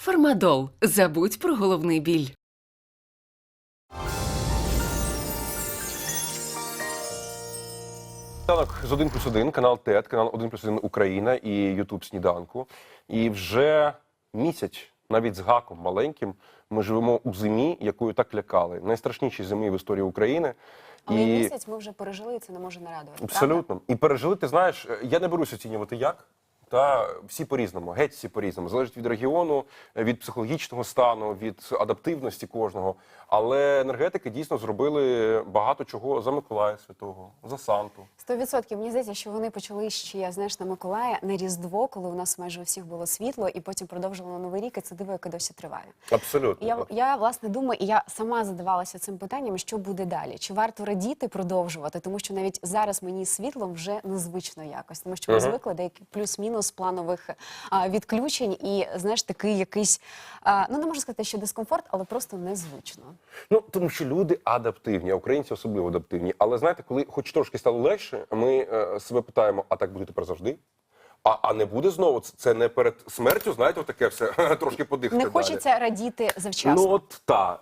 Фармадол. Забудь про головний біль. Сніданок з 1 плюс 1, канал ТЕТ, канал 1 плюс 1 Україна і Ютуб Сніданку. І вже місяць, навіть з гаком маленьким, ми живемо у зимі, якою так лякали. Найстрашніші зими в історії України. Але місяць ми вже пережили, і це не може не радувати. правда? Абсолютно. І пережили, ти знаєш, я не берусь оцінювати як. Та всі по-різному, геть всі по-різному. Залежить від регіону, від психологічного стану, від адаптивності кожного. Але енергетики дійсно зробили багато чого за Миколая Святого, за Санту. Сто відсотків мені здається, що вони почали ще знаєш на Миколая на Різдво, коли у нас майже у всіх було світло, і потім продовжили на Новий рік. І це диво, яке досі триває. Абсолютно. Я, я власне думаю, і я сама задавалася цим питанням, що буде далі. Чи варто радіти продовжувати? Тому що навіть зараз мені світлом вже незвично якось, тому що ми Мгм. звикли деякі плюс-мінус планових а, відключень, і знаєш, такий якийсь а, ну не можу сказати, що дискомфорт, але просто незвично. Ну тому що люди адаптивні, а українці особливо адаптивні. Але знаєте, коли хоч трошки стало легше, ми е, себе питаємо: а так буде тепер завжди? А, а не буде знову? Це, не перед смертю, знаєте, таке все трошки подихати. Не далі. хочеться радіти завчасно. Ну от та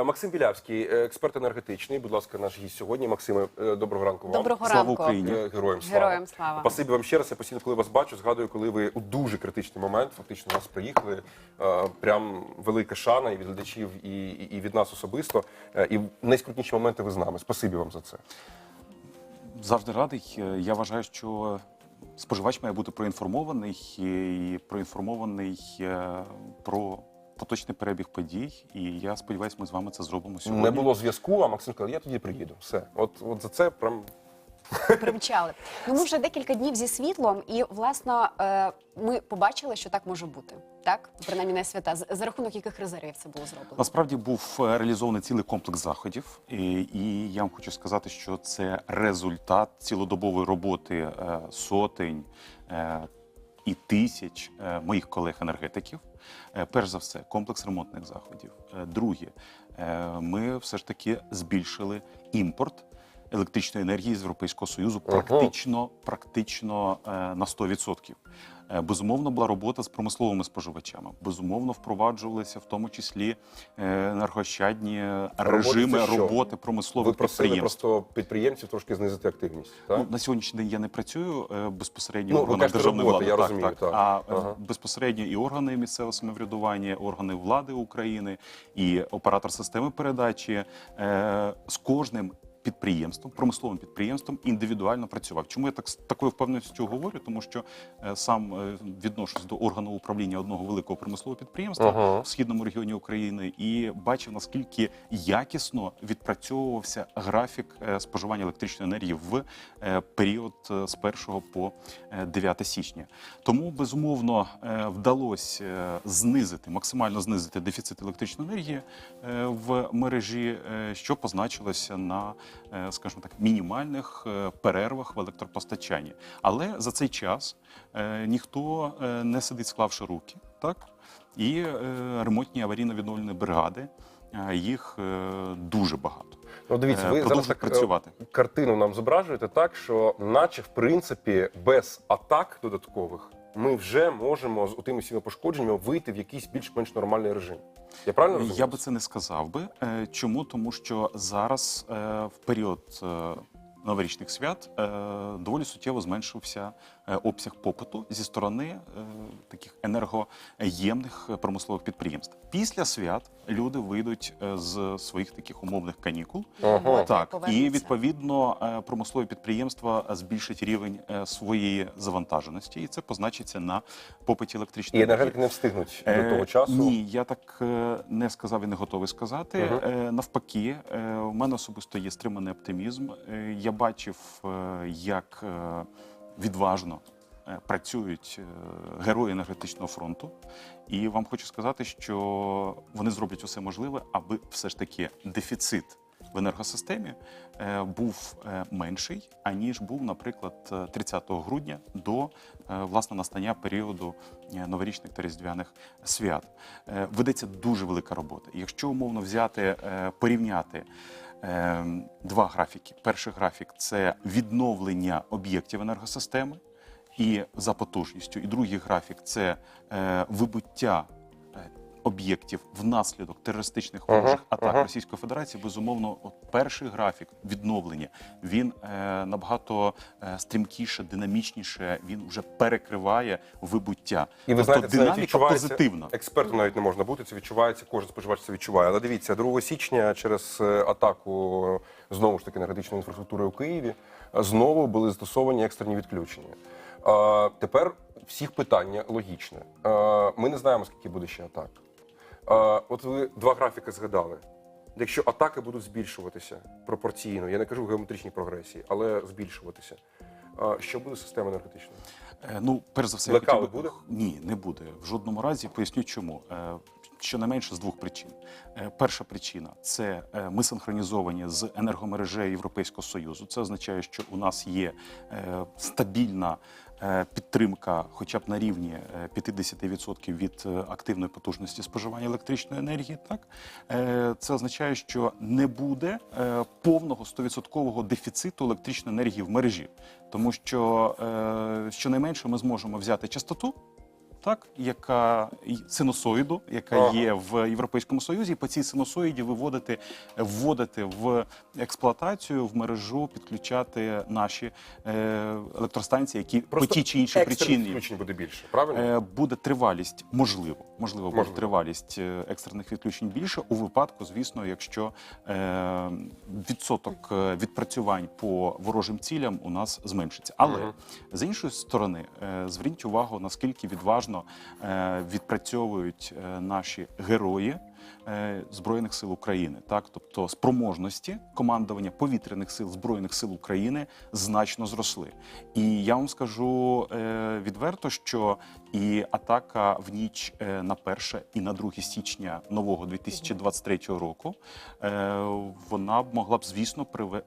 е, Максим Білявський, е, експерт енергетичний. Будь ласка, наш гість сьогодні. Максиме, е, доброго ранку вам. Доброго Слава ранку. Україні. Е, Героям слава. Героям слава. Спасибі вам ще раз. Я постійно, коли вас бачу, згадую, коли ви у дуже критичний момент фактично нас приїхали. Е, прям велика шана і від глядачів, і, і, і від нас особисто. Е, і в найскрутніші моменти ви з нами. Спасибі вам за це. Завжди радий. Я вважаю, що споживач має бути проінформований і проінформований е, про поточний перебіг подій. І я сподіваюся, ми з вами це зробимо сьогодні. Не було зв'язку, а Максим сказав, я тоді приїду. Все. От, от за це прям Примчали. Ну ми вже декілька днів зі світлом, і власне е, ми побачили, що так може бути. Так, принаймні на свята, за рахунок яких резервів це було зроблено. Насправді був е, реалізований цілий комплекс заходів, і, і я вам хочу сказати, що це результат цілодобової роботи е, сотень і тисяч моїх колег-енергетиків. Перш за все, комплекс ремонтних заходів. Друге, ми все ж таки збільшили імпорт електричної енергії з Європейського Союзу практично, практично е, на 100%. Е, Безумовно, була робота з промисловими споживачами. Безумовно, впроваджувалися в тому числі е, енергоощадні режими роботи ви промислових просили підприємств. просто підприємців трошки знизити активність. Так? Ну, на сьогоднішній день я не працюю безпосередньо Ну, органах державної влади. я так, розумію, так. так. А Ага. безпосередньо і органи місцевого самоврядування, органи влади України, і оператор системи передачі з кожним. Підприємством, промисловим підприємством індивідуально працював. Чому я так з такою впевненістю говорю? Тому що е, сам е, відношусь до органу управління одного великого промислового підприємства Ага. в східному регіоні України і бачив наскільки якісно відпрацьовувався графік е, споживання електричної енергії в е, період е, з 1 по е, 9 січня. Тому безумовно е, вдалося е, знизити максимально знизити дефіцит електричної енергії е, в мережі, е, що позначилося на, скажімо так, мінімальних е, перервах в електропостачанні. Але за цей час е, ніхто е, не сидить, склавши руки, так і е, ремонтні аварійно-відновлені бригади. е, Їх е, дуже багато. Ну, дивіться, Е, ви зараз так е, працювати. картину нам зображуєте так, що, наче, в принципі, без атак додаткових ми вже можемо з тими всіма пошкодженнями вийти в якийсь більш-менш нормальний режим. Я правильно розумію? Я би це не сказав би. Е, Чому? Тому що зараз е, в період е, новорічних свят е, доволі суттєво зменшився е, обсяг попиту зі сторони е, таких енергоємних промислових підприємств. Після свят люди вийдуть з своїх таких умовних канікул. Ага. Так, і відповідно промислові підприємства збільшать рівень своєї завантаженості, і це позначиться на попиті електричної енергії. енергетики не встигнуть Е, до того часу. Ні, я так не сказав і не готовий сказати. Е, Навпаки, у мене особисто є стриманий оптимізм. Я бачив, е, як е, відважно е, працюють герої енергетичного фронту. І вам хочу сказати, що вони зроблять усе можливе, аби все ж таки дефіцит в енергосистемі був менший, аніж був, наприклад, е, 30 грудня до власне настання періоду новорічних та різдвяних свят. Ведеться дуже велика робота. Якщо умовно взяти, порівняти. Е, Два графіки. Перший графік це відновлення об'єктів енергосистеми і за потужністю. І другий графік це е, вибуття е, об'єктів внаслідок терористичних ворожих атак ага. Російської Федерації, безумовно, от перший графік відновлення він е, набагато е, стрімкіше, динамічніше. Він вже перекриває вибуття. І ви тобто знаєте, це динаміка відчувається. позитивна. Експертом навіть не можна бути. Це відчувається, кожен споживач це відчуває. Але дивіться, 2 січня через е, атаку знову ж таки енергетичної інфраструктури у Києві е, знову були застосовані екстрені відключення. Тепер всіх питання логічне. Ми не знаємо, скільки буде ще атак. От ви два графіки згадали. Якщо атаки будуть збільшуватися пропорційно, я не кажу в геометричній прогресії, але збільшуватися. Що буде з системою енергетичною? Е, Ну, перш за все, я хотів би- буде? Ні, не буде. В жодному разі поясню чому. Е, Щонайменше з двох причин. Е, Перша причина це ми синхронізовані з енергомережею Європейського Союзу. Це означає, що у нас є стабільна підтримка, хоча б на рівні е, 50% від е, активної потужності споживання електричної енергії. Так Е, це означає, що не буде е, повного 100% дефіциту електричної енергії в мережі, тому що е, щонайменше ми зможемо взяти частоту. Так, яка синусоїду, яка Ага. є в Європейському Союзі, і по цій синусоїді виводити, вводити в експлуатацію, в мережу, підключати наші е, електростанції, які по тій чи іншій причині буде більше, правильно? Е, буде тривалість, можливо, можливо, буде тривалість е, екстрених відключень більше у випадку, звісно, якщо е, відсоток е, відпрацювань по ворожим цілям у нас зменшиться. Але Мгм. з іншої сторони, е, зверніть увагу, наскільки відважно е, відпрацьовують е, наші герої. е, Збройних сил України, так тобто спроможності командування повітряних сил збройних сил України значно зросли. І я вам скажу відверто, що і атака в ніч на 1 і на 2 січня нового 2023 року вона б могла б звісно приве.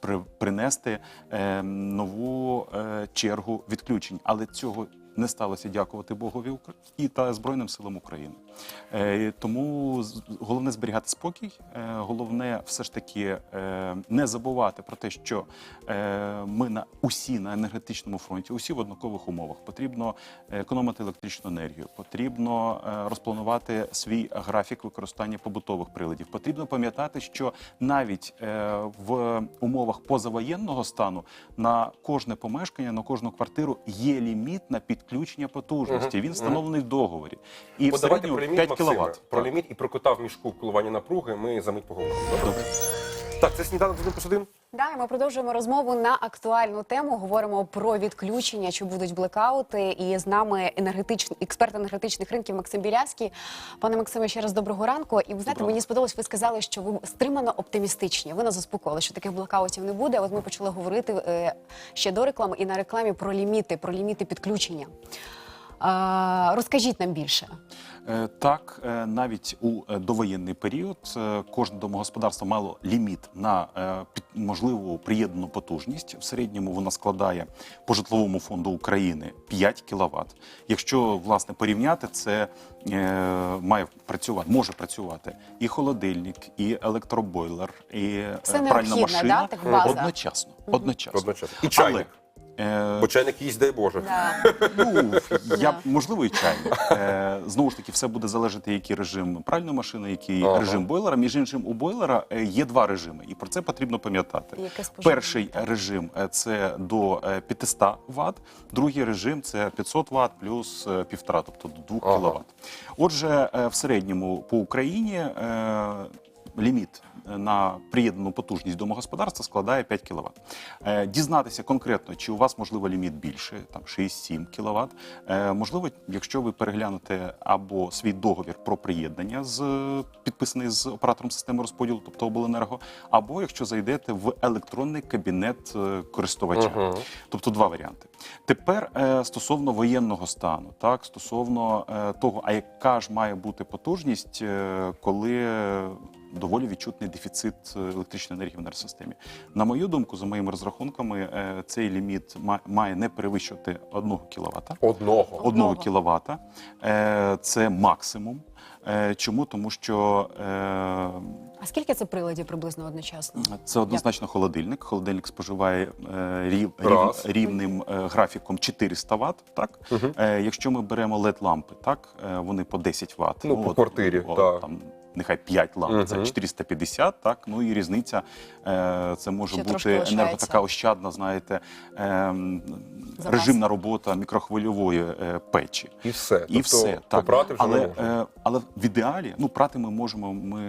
при- Принести е, нову е, чергу відключень, але цього не сталося дякувати Богові і та Збройним силам України. Е, тому головне зберігати спокій, е, головне все ж таки е, не забувати про те, що ми на усі на енергетичному фронті, усі в однакових умовах. Потрібно економити електричну енергію, потрібно розпланувати свій графік використання побутових приладів. Потрібно пам'ятати, що навіть в умовах позавоєнного стану на кожне помешкання, на кожну квартиру є ліміт на підключення потужності. Угу. Він встановлений в договорі. І в От середньому 5 кВт. Про ліміт і про кота в мішку коливання напруги ми за мить поговоримо. Добре? Так, це сніданок з 1 плюс 1. Да, і ми продовжуємо розмову на актуальну тему. Говоримо про відключення, чи будуть блекаути. І з нами енергетичний експерт енергетичних ринків Максим Біляський. Пане Максиме, ще раз доброго ранку. І ви знаєте, мені сподобалось, ви сказали, що ви стримано оптимістичні. Ви нас заспокоїли, що таких блекаутів не буде. От ми почали говорити е, ще до реклами і на рекламі про ліміти, про ліміти підключення. Розкажіть нам більше. Е, Так, е, навіть у е, довоєнний період кожне домогосподарство мало ліміт на під- можливу приєднану потужність. В середньому вона складає по житловому фонду України 5 кВт. Якщо власне порівняти, це має працювати, може працювати і холодильник, і електробойлер, і Все пральна машина да, так база. одночасно. Одночасно. Одночасно. І чайник. Але, Бо чайник їсть, дай Боже. Ну, я можливо і чайник. Е, знову ж таки, все буде залежати, який режим пральної машини, який Ага. режим бойлера. Між іншим, у бойлера е, є два режими, і про це потрібно пам'ятати. Яке споживання, Перший режим е, це до е, 500 Вт, другий режим це 500 Вт плюс е, півтора, тобто до 2 Ага. кВт. Отже, е, в середньому по Україні е, ліміт на приєднану потужність домогосподарства складає 5 кВт. Е, Дізнатися конкретно, чи у вас можливо ліміт більше, там 6-7 кВт. Е, Можливо, якщо ви переглянете або свій договір про приєднання з підписаний з оператором системи розподілу, тобто обленерго, або якщо зайдете в електронний кабінет е, користувача. Мгм. Тобто два варіанти. Тепер е, стосовно воєнного стану, так стосовно е, того, а яка ж має бути потужність, е, коли е, доволі відчутний дефіцит е, електричної енергії в енергосистемі. На мою думку, за моїми розрахунками, е, цей ліміт має не перевищувати 1 кВт. Одного. Одного. Одного кіловата. Е, Це максимум. Чому? Тому що А скільки це приладів приблизно одночасно? Це однозначно холодильник. Холодильник споживає рів, рів, рівним графіком 400 Вт. Так? Е, якщо ми беремо led лампи так, вони по 10 Вт. Ну, по квартирі, так. Там, нехай 5 ламп, це 450, так? Ну і різниця, е, це може Ще трошки бути енерго лишається. така ощадна, знаєте, е, м, Запас. режимна робота мікрохвильової е, печі. І все. І тобто, все так. попрати вже але, не можна. е, але в ідеалі, ну прати ми можемо. Ми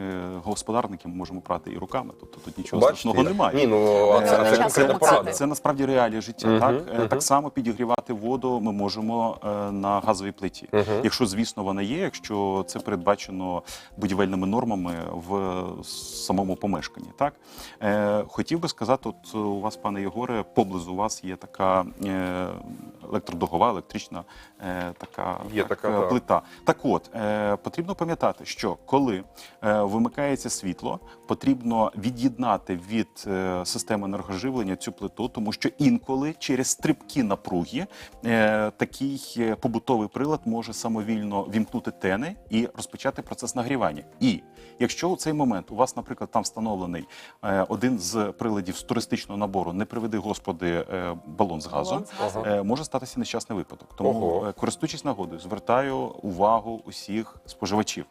господарники ми можемо прати і руками. Тобто тут нічого Бачите? страшного немає. Ні, ну а Е, це, це Час конкретна вимикати. порада. Це насправді реалії життя. Мгм, так Е, мгм. так само підігрівати воду ми можемо е, на газовій плиті, Мгм. якщо звісно вона є, якщо це передбачено будівельними нормами в самому помешканні. Так е, хотів би сказати, от у вас, пане Єгоре, поблизу вас є така е, електродугова, електрична е, така, Є так, така, так. плита. Так от е, потрібно пам'ятати, що коли е, вимикається світло, потрібно від'єднати від е, системи енергоживлення цю плиту, тому що інколи через стрибки напруги е, такий побутовий прилад може самовільно вімкнути тени і розпочати процес нагрівання. І якщо у цей момент у вас, наприклад, там встановлений е, один з приладів з туристичного набору, не приведи господи, е, балон з газом, е, може статися нещасний випадок. Тому, Ого. е, користуючись нагодою, звертаю увагу усіх споживачів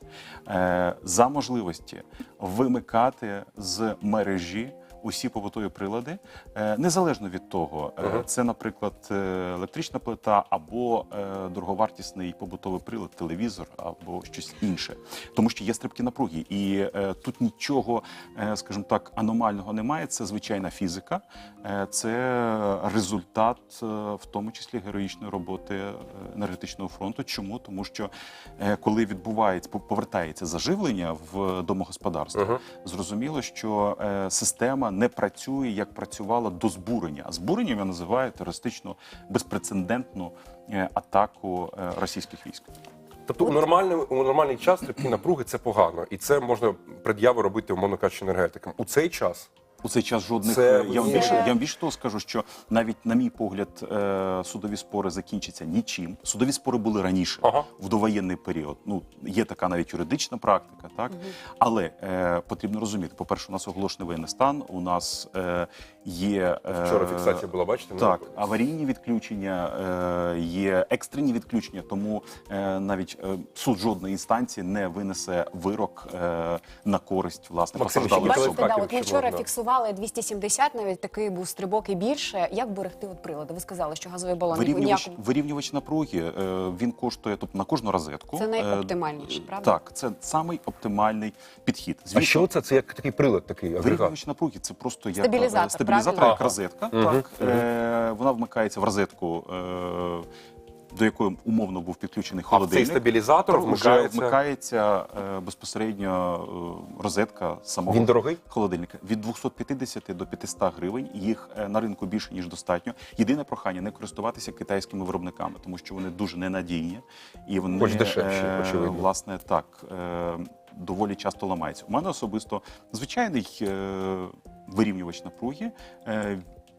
е, за можливості вимикати з мережі. Усі побутові прилади, е, незалежно від того, е, Ага. це, наприклад, е, електрична плита або дороговартісний побутовий прилад, телевізор або щось інше, тому що є стрибки напруги, і тут нічого, скажімо так, аномального немає. Це звичайна фізика, це результат, в тому числі героїчної роботи енергетичного фронту. Чому? Тому що коли відбувається повертається заживлення в домогосподарство, Ага. зрозуміло, що е, не працює як працювала до збурення. А збуренням я називаю терористично безпрецедентну е, атаку е, російських військ. Тобто у нормальний, у нормальний час такі напруги це погано, і це можна пред'яви робити, умовно кажучи, енергетикам. У цей час У цей час жодних Це е, я вам більше я вам більше того скажу, що навіть на мій погляд е, судові спори закінчаться нічим. Судові спори були раніше Ага. в довоєнний період. Ну є така навіть юридична практика, так але е, потрібно розуміти. По перше, у нас оголошений воєнний стан. У нас е, є е, вчора фіксація була, бачите? Так, аварійні відключення, е, є екстрені відключення, тому е, навіть е, суд жодної інстанції не винесе вирок е, на користь власне Максим, постраждалої особи. Бачите, да, от ми вчора можна. Фіксували 270, навіть такий був стрибок і більше. Як берегти от прилади? Ви сказали, що газовий балон Вирівнювач, ніякому. вирівнювач напруги е, він коштує тобто на кожну розетку. Це е, найоптимальніше, правда? Так, це самий оптимальний підхід. А що це? Це як такий прилад, такий агрегат? Вирівнювач напруги це просто як Стабілізатор, е, стабілізатор правильно? як розетка. Так, е, вона вмикається в розетку. Е, до якої умовно був підключений А в холодильник. цей стабілізатор Вже вмикається. вмикається е, безпосередньо е, розетка самого Він дорогий? холодильника. Від 250 до 500 гривень. Їх е, на ринку більше ніж достатньо. Єдине прохання не користуватися китайськими виробниками, тому що вони дуже ненадійні і вони Хоч дешевші, е, очевидно. власне так. е, Доволі часто ламаються. У мене особисто звичайний е, вирівнювач напруги. Е,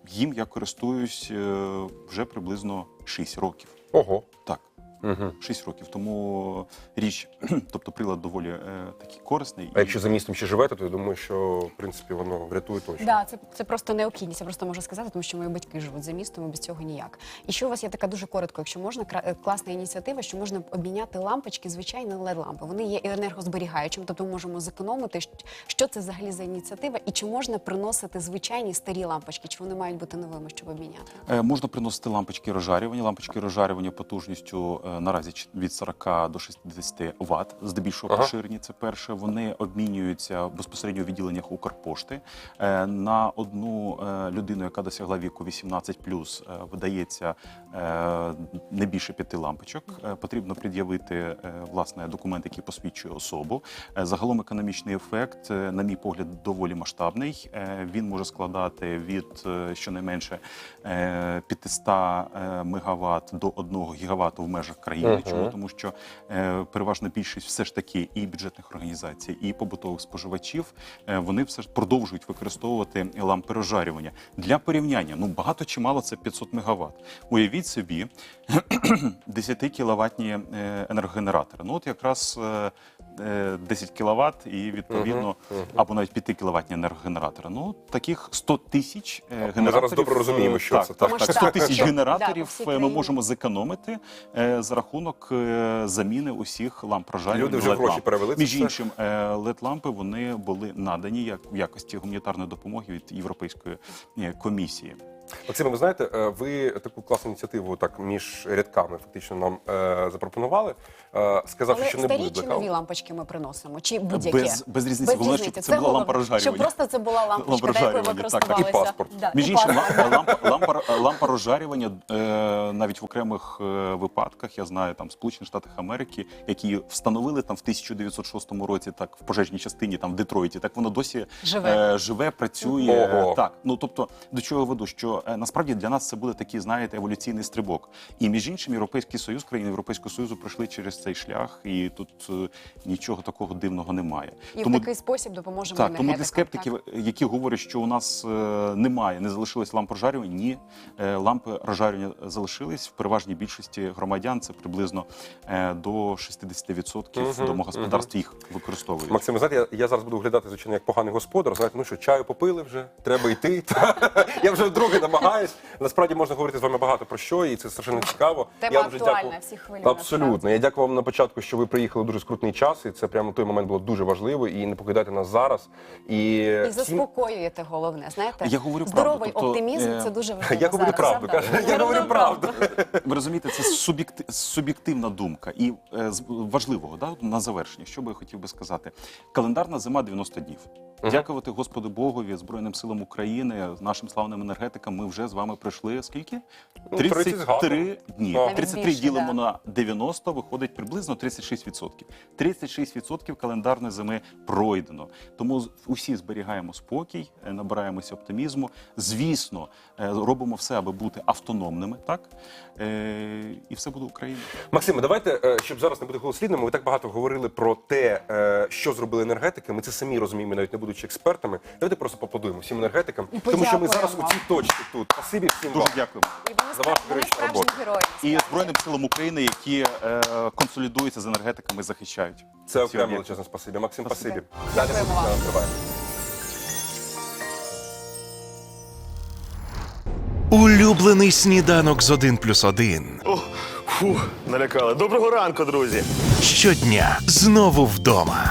їм я користуюсь е, вже приблизно 6 років. Ого. Так. Угу. 6 років. Тому річ, тобто прилад доволі е, такий корисний. А якщо за містом ще живете, то я думаю, що в принципі воно врятує точно. Да, це, це просто необхідність. Я просто можу сказати, тому що мої батьки живуть за містом, і без цього ніяк. І ще у вас є така дуже коротко, якщо можна, кра- е, класна ініціатива, що можна обміняти лампочки, звичайні led лампи. Вони є енергозберігаючими, тобто ми можемо зекономити. Щ- Що це взагалі за ініціатива, і чи можна приносити звичайні старі лампочки, чи вони мають бути новими, щоб обміняти? Е, Можна приносити лампочки розжарювання. Лампочки розжарювання потужністю е, наразі ч- від 40 до 60 Вт, здебільшого Ага. поширені. Це перше. Вони обмінюються безпосередньо в відділеннях Укрпошти. Е, На одну е, людину, яка досягла віку 18+, е, видається е, не більше п'яти лампочок. Е, Потрібно пред'явити е, власне документ, який посвідчує особу. Е, Загалом економічний ефект, е, на мій погляд, доволі масштабний. Е, Він може складати від е, щонайменше е, 500 е, мегаватт до 1 гігаватт в межах країни. Мгм. Чому? Тому що е, переважна більшість все ж таки і бюджетних організацій, і побутових споживачів е, вони все ж продовжують використовувати лампи розжарювання. Для порівняння, ну багато чи мало це 500 мегаватт. Уявіть собі 10 кіловатні е, енергогенератори. Ну от якраз е, 10 кВт і відповідно або навіть 5 кВт енергогенератори. Ну таких 100 тисяч е, генераторів. зараз добре розуміємо, е, що так, це, Так, так? так, 100 Масштаб. тисяч Да, по генераторів всій е, ми країні. можемо зекономити е, за рахунок е, заміни усіх ламп прожарювання. Люди вже LED-ламп. гроші перевели це Між все? іншим, е, LED-лампи вони були надані як в якості гуманітарної допомоги від Європейської е, комісії. Максиме, ви знаєте, е, ви таку класну ініціативу так між рядками фактично нам е, запропонували, е, сказавши, Але що не старі буде чи нові лампочки ми приносимо? Чи будь-які? Без- без різниці. Головне, щоб це була головне. лампа розжарювання. Щоб просто це була лампочка, Лампа якою ви розжарювання, так, так. користувалися. І паспорт. Да, Між і іншим, паспорт. лампа, лампа, лампа розжарювання е, навіть в окремих е, випадках, я знаю, там Сполучені Штати Америки, які встановили там в 1906 році, так в пожежній частині, там в Детройті, так воно досі Живе. е, живе працює. Ого. Так, ну тобто, до чого я веду, що е, насправді для нас це буде такий, знаєте, еволюційний стрибок. І між іншим, Європейський Союз, країни Європейського Союзу пройшли через цей шлях, і тут е, нічого такого дивного немає. І в такий спосіб допоможемо Так, тому для скептиків, які говорять, що у нас е, немає, не залишилось ламп розжарювання, ні, е, лампи розжарювання залишились в переважній більшості громадян. Це приблизно е, до 60% домогосподарств їх використовують. Максим, знаєте, я, я зараз буду виглядати, звичайно, як поганий господар. Знаєте, ну що, чаю попили вже, треба йти. я вже вдруге намагаюсь. Насправді можна говорити з вами багато про що, і це страшенно цікаво. Тема я вам дуже актуальна, дякую. всі хвилюють, Абсолютно. Я дякую вам на початку, що ви приїхали в дуже скрутний час, і це прямо той момент було дуже важливо. І не покидайте нас зараз. І, І заспокоюєте головне. Знаєте, Я говорю здоровий правду, тобто, оптимізм е, це дуже важливо. Я говорю зараз, правду, каже. Я говорю правду. Ви розумієте, це суб'єктивна думка. І е, з важливого да, на завершення, що би я хотів би сказати. Календарна зима 90 днів. Дякувати Господу Богові, Збройним силам України, нашим славним енергетикам. Ми вже з вами пройшли скільки? Ну, 30 33 дні. Навіть 33 ділимо на 90, виходить приблизно 36%. 36% календарної зими пройдено. Тому усі зберігаємо спокій, е, набираємося оптимізму. Звісно, е, робимо все, аби бути автономними, так? Е, І все буде Україна. Максиме, давайте, щоб зараз не бути голослідними, ви так багато говорили про те, що зробили енергетики. Ми це самі розуміємо, навіть не будучи експертами. Давайте просто поаплодуємо всім енергетикам, тому що ми зараз у цій точці тут. Спасибі всім Дуже вам. дякуємо. І вони, За вашу справжні роботу. герої. І. Збройним силам України, які е, консолідуються з енергетиками захищають. Це окремо величезне спасибі. Максим, Спасибі. Далі триває. Улюблений сніданок з 1 плюс 1. О, фу, налякали. Доброго ранку, друзі. Щодня знову вдома.